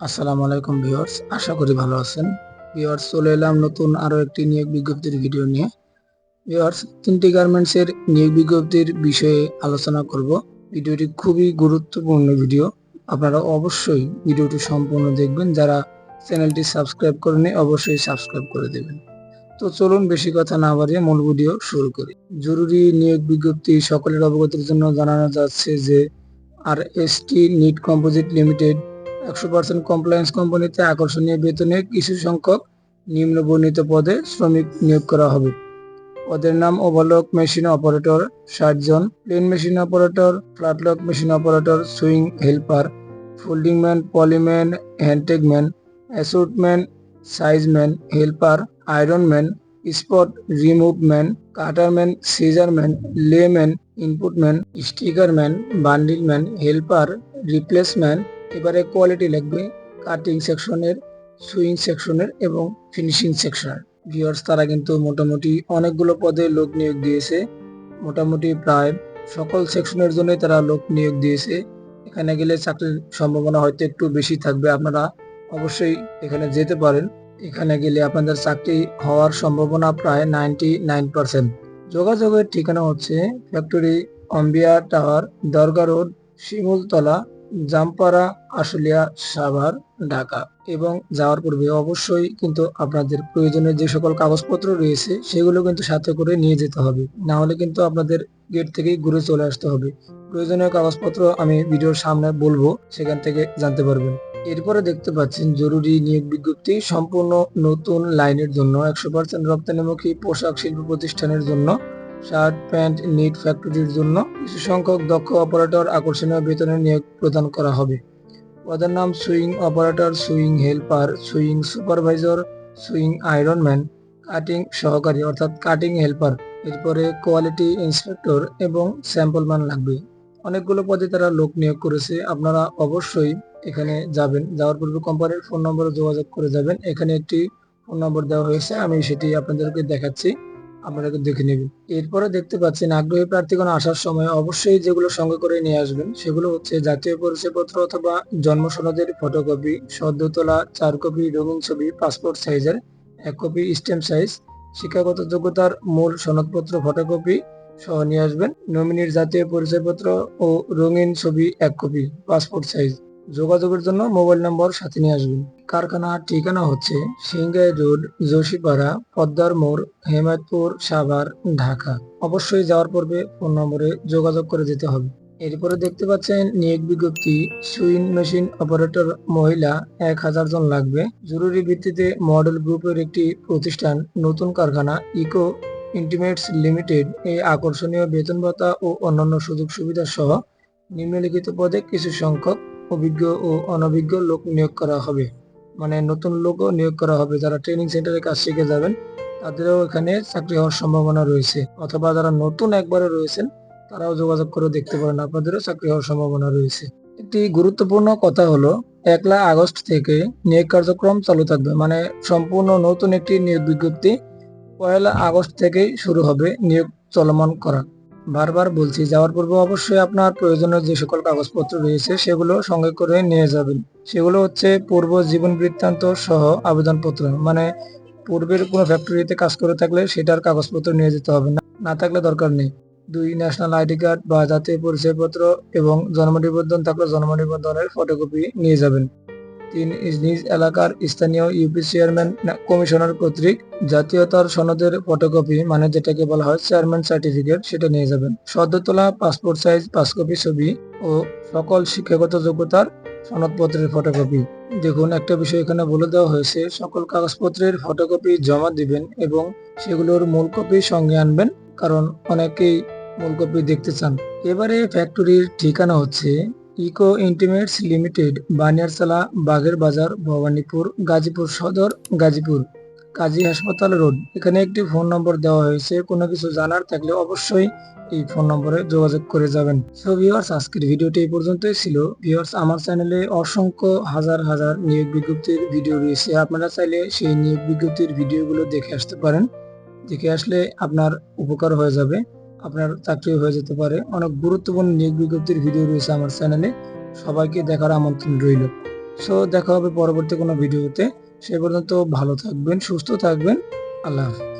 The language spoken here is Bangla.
আসসালামু আলাইকুম ভিউয়ার্স, আশা করি ভালো আছেন। ভিউয়ার্স, চলে এলাম নতুন আরও একটি নিয়োগ বিজ্ঞপ্তির ভিডিও নিয়ে। ভিউয়ার্স, তিনটি গার্মেন্টসের নিয়োগ বিজ্ঞপ্তির বিষয়ে আলোচনা করব। ভিডিওটি খুবই গুরুত্বপূর্ণ ভিডিও। আপনারা অবশ্যই ভিডিওটি সম্পূর্ণ দেখবেন। যারা চ্যানেলটি সাবস্ক্রাইব করেনি অবশ্যই সাবস্ক্রাইব করে দেবেন। তো চলুন বেশি কথা না বাড়িয়ে মূল ভিডিও শুরু করি। জরুরি নিয়োগ বিজ্ঞপ্তি সকলের অবগতির জন্য জানানো যাচ্ছে যে R S T knit composite limited একশো পার্সেন্ট কমপ্লায়েন্স কোম্পানিতে আকর্ষণীয় বেতনে কিছু সংখ্যক নিম্ন বর্ণিত পদে শ্রমিক নিয়োগ করা হবে। পদের নাম ওভারলক মেশিন অপারেটর ষাট জন। Plain machine operator flatlock machine operator sewing helper folding man poly man hand tag man assort man size man helper iron man spot remove man cutter man scissor man lay man input man sticker man bundle man helper replace man এবারে কোয়ালিটি লাগবে কাটিং সেকশনের সুইং সেকশনের এবং ফিনিশিং সেকশনের ভিউয়ার্স তারা কিন্তু মোটামুটি অনেকগুলো পদে লোক নিয়োগ দিয়েছে। মোটামুটি প্রায় সকল সেকশনের জন্যই তারা লোক নিয়োগ দিয়েছে। এখানে গেলে চাকরির সম্ভাবনা হয়তো একটু বেশি থাকবে। আপনারা অবশ্যই এখানে যেতে পারেন। এখানে গেলে আপনাদের চাকরি হওয়ার সম্ভাবনা প্রায় নাইনটি নাইন পার্সেন্ট যোগাযোগের ঠিকানা হচ্ছে factory Ambia tower Dargah road Shimultala Jampara, Ashulia, Savar, Dhaka এবং যাওয়ার পূর্বে অবশ্যই কিন্তু আপনাদের প্রয়োজনীয় যে সকল কাগজপত্র রয়েছে সেগুলো কিন্তু সাথে করে নিয়ে যেতে হবে। না হলে কিন্তু আপনাদের গেট থেকেই ঘুরে চলে আসতে হবে। প্রয়োজনীয় কাগজপত্র আমি ভিডিওর সামনে বলব, সেখান থেকে জানতে পারবেন। এরপরে দেখতে পাচ্ছেন জরুরি নিয়োগ বিজ্ঞপ্তি সম্পূর্ণ নতুন লাইনের জন্য, একশো পার্সেন্ট রপ্তানিমুখী পোশাক শিল্প প্রতিষ্ঠানের জন্য। শার্ট, প্যান্ট, নিট ফ্যাক্টরির জন্য কিছু সংখ্যক দক্ষ অপারেটর আকর্ষণীয় বেতনে নিয়োগ প্রদান করা হবে। পদের নাম sewing operator, sewing helper, sewing supervisor, sewing iron man, cutting সহকারী অর্থাৎ কাটিং হেল্পার। এরপরে কোয়ালিটি ইন্সপেক্টর এবং স্যাম্পলম্যান লাগবে। অনেকগুলো পদে তারা লোক নিয়োগ করেছে। আপনারা অবশ্যই এখানে যাবেন। যাওয়ার পূর্বে কোম্পানির ফোন নম্বরে যোগাযোগ করে যাবেন। এখানে একটি ফোন নম্বর দেওয়া হয়েছে। আমি সেটি আপনাদেরকে দেখাচ্ছি। আপনারা দেখে নেবেন। এরপরে দেখতে পাচ্ছেন, আগ্রহী প্রার্থীগণ আসার সময় অবশ্যই যেগুলো সঙ্গে করে নিয়ে আসবেন, সেগুলো হচ্ছে জাতীয় পরিচয়পত্র অথবা জন্ম সনদের ফটোকপি সদ্য তোলা চার কপি রঙিন ছবি পাসপোর্ট সাইজের এক কপি স্ট্যাম্প সাইজ শিক্ষাগত যোগ্যতার মূল সনদপত্র ফটোকপি সহ নিয়ে আসবেন। নমিনির জাতীয় পরিচয়পত্র ও রঙিন ছবি এক কপি পাসপোর্ট সাইজ যোগাযোগের জন্য মোবাইল নম্বর সাথে নিয়ে আসবেন। কারখানার ঠিকানা হচ্ছে সিংগাই রোড যোশীপাড়া পদ্মার মোড়, হেমায়তপুর, সাভার, ঢাকা। অবশ্যই যাওয়ার পূর্বে ফোন নম্বরে যোগাযোগ করে যেতে হবে। এরপরে দেখতে পাচ্ছেন, নিয়োগ বিজ্ঞপ্তি, সুইং মেশিন অপারেটর মহিলা এক হাজার জন লাগবে। জরুরি ভিত্তিতে মডেল গ্রুপের একটি প্রতিষ্ঠান, নতুন কারখানা, ইকো ইন্টিমেটস লিমিটেড এই আকর্ষণীয় বেতন ভাতা ও অন্যান্য সুযোগ সুবিধা সহ নিম্নলিখিত পদে কিছু সংখ্যক অভিজ্ঞ ও অনভিজ্ঞ লোক নিয়োগ করা হবে। মানে নতুন লোকও নিয়োগ করা হবে। যারা ট্রেনিং সেন্টারে কাজ শিখে যাবেন, তাদেরও এখানে চাকরি হওয়ার সম্ভাবনা রয়েছে। অথবা যারা নতুন একবারে রয়েছেন, তারাও যোগাযোগ করে দেখতে পারেন, আপনাদেরও চাকরি হওয়ার সম্ভাবনা রয়েছে। একটি গুরুত্বপূর্ণ কথা হলো, একলা আগস্ট থেকে নিয়োগ কার্যক্রম চালু থাকবে। মানে সম্পূর্ণ নতুন একটি নিয়োগ বিজ্ঞপ্তি পয়লা আগস্ট থেকেই শুরু হবে নিয়োগ চলমান করা। বারবার বলছি, যাওয়ার পূর্বে অবশ্যই আপনার প্রয়োজনীয় যে সকল কাগজপত্র রয়েছে সেগুলো সঙ্গে করে নিয়ে যাবেন। সেগুলো হচ্ছে পূর্ব জীবন বৃত্তান্ত সহ আবেদনপত্র। মানে পূর্বের কোনো ফ্যাক্টরিতে কাজ করে থাকলে সেটার কাগজপত্র নিয়ে যেতে হবে না। না থাকলে দরকার নেই। দুই ন্যাশনাল আইডি কার্ড বা জাতীয় পরিচয়পত্র এবং জন্ম নিবন্ধন থাকলে জন্ম নিবন্ধনের ফটোকপি নিয়ে যাবেন। তিন নিজ এলাকার স্থানীয় ইউপি চেয়ারম্যান কমিশনার কর্তৃক জাতীয়তার সনদের ফটোকপি মানে যেটাকে বলা হয় চেয়ারম্যান সার্টিফিকেট, সেটা নিয়ে যাবেন। সদ্য তোলা পাসপোর্ট সাইজ পাঁচ কপি ছবি ও সকল শিক্ষাগত যোগ্যতার সনদপত্রের ফটোকপি। দেখুন, একটা বিষয় এখানে বলে দেওয়া হয়েছে, সকল কাগজপত্রের ফটোকপি জমা দিবেন এবং সেগুলোর মূল কপি সঙ্গে আনবেন, কারণ অনেকেই মূল কপি দেখতে চান। এবারে ফ্যাক্টরির ঠিকানা হচ্ছে ইকো ইন্টিমেটস লিমিটেড, বানিয়ারচালা, বাগের বাজার, ভবানীপুর, গাজীপুর সদর, গাজীপুর, কাজী হাসপাতাল রোড। এখানে একটি ফোন নম্বর দেওয়া হয়েছে। কোনো কিছু জানার থাকলে অবশ্যই এই ফোন নম্বরে যোগাযোগ করে যাবেন। সো ভিউয়ার্স আজকের ভিডিওটি এই পর্যন্তই ছিল। ভিউয়ার্স আমার চ্যানেলে অসংখ্য হাজার হাজার নিয়োগ বিজ্ঞপ্তির ভিডিও রয়েছে। আপনারা চাইলে সেই নিয়োগ বিজ্ঞপ্তির ভিডিওগুলো দেখে আসতে পারেন। দেখে আসলে আপনার উপকার হয়ে যাবে। আপনার চাকরি হয়ে যেতে পারে। অনেক গুরুত্বপূর্ণ নিয়োগ বিজ্ঞপ্তির ভিডিও রয়েছে আমার চ্যানেলে সবাইকে দেখার আমন্ত্রণ রইল। সো দেখা হবে পরবর্তী কোনো ভিডিওতে সে পর্যন্ত ভালো থাকবেন, সুস্থ থাকবেন। আল্লাহ হাফেজ।